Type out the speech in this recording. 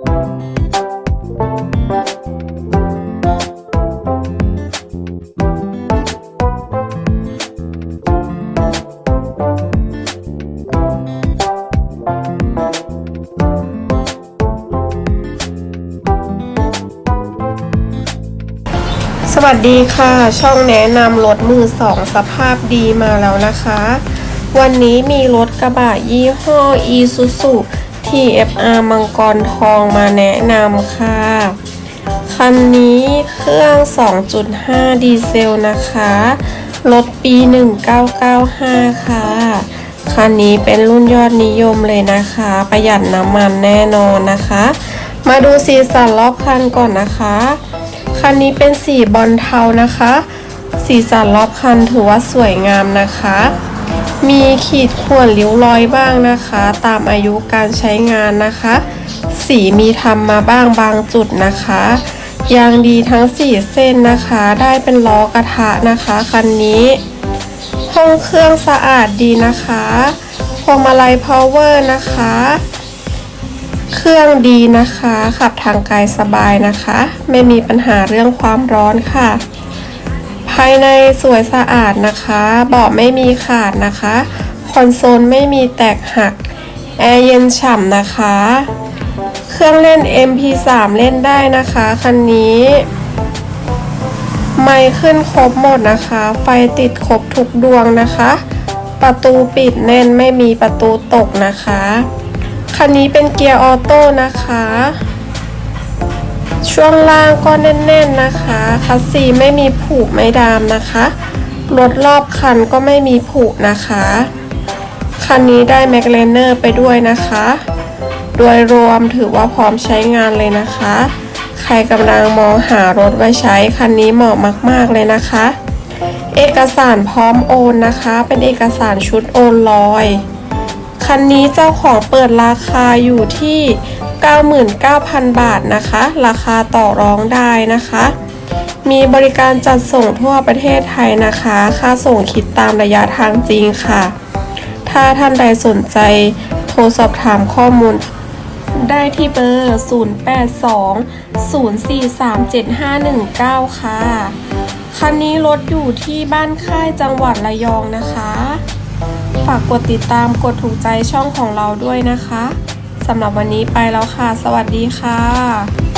สวัสดีค่ะ ช่องแนะนำรถมือสองสภาพดีมาแล้วนะคะ วันนี้มีรถกระบะยี่ห้อ Isuzu TFR มังกรทองมาแนะนำค่ะ คันนี้เครื่อง 2.5 ดีเซลนะคะ รถปี 1995 ค่ะ คันนี้เป็นรุ่นยอดนิยมเลยนะคะ ประหยัดน้ำมันแน่นอนนะคะ มาดูสีสันรอบคันก่อนนะคะ คันนี้เป็นสีบอลเทานะคะ สีสันรอบคันถือว่าสวยงามนะคะ มีขีดข่วนริ้วรอยบ้างนะคะ ตามอายุการใช้งานนะคะ สีมีทำมาบ้างบางจุดนะคะยางดีทั้ง 4 เส้นนะคะ ได้เป็นล้อกระทะนะคะคันนี้ห้องเครื่องสะอาดดีนะคะพวงมาลัยพาวเวอร์นะคะ เครื่องดีนะคะ ขับทางไกลสบายนะคะ ไม่มีปัญหาเรื่องความร้อนค่ะ ภายในสวยสะอาดนะคะเบาะไม่มีขาดนะคะ คอนโซลไม่มีแตกหัก แอร์เย็นฉ่ำนะคะ เครื่องเล่น MP3 เล่นได้นะคะคันนี้ ไมค์ขึ้นครบหมดนะคะ ไฟติดครบทุกดวงนะคะ ประตูปิดแน่นไม่มีประตูตกนะคะ คันนี้เป็นเกียร์ออโต้นะคะ ช่วงล่างก็แน่นๆนะคะ คัสซีไม่มีผุไม่ดามนะคะรถรอบคันก็ไม่มีผุนะคะ คันนี้ได้แมกเลเนอร์ไปด้วยนะคะ โดยรวมถือว่าพร้อมใช้งานเลยนะคะ ใครกำลังมองหารถไว้ใช้คันนี้เหมาะมากๆเลยนะคะ เอกสารพร้อมโอนนะคะ เป็นเอกสารชุดโอนลอย คันนี้เจ้าของเปิดราคาอยู่ที่ 99,000 บาทนะคะ ราคาต่อรองได้นะคะ มีบริการจัดส่งทั่วประเทศไทยนะคะ ค่าส่งคิดตามระยะทางจริงค่ะ ถ้าท่านใดสนใจโทรสอบถามข้อมูลได้ที่เบอร์ 0820437519 ค่ะ คันนี้รถอยู่ที่บ้านค่ายจังหวัดระยองนะคะ ฝากกดติดตามกดถูกใจช่องของเราด้วยนะคะ สำหรับวันนี้ไปแล้วค่ะ สวัสดีค่ะ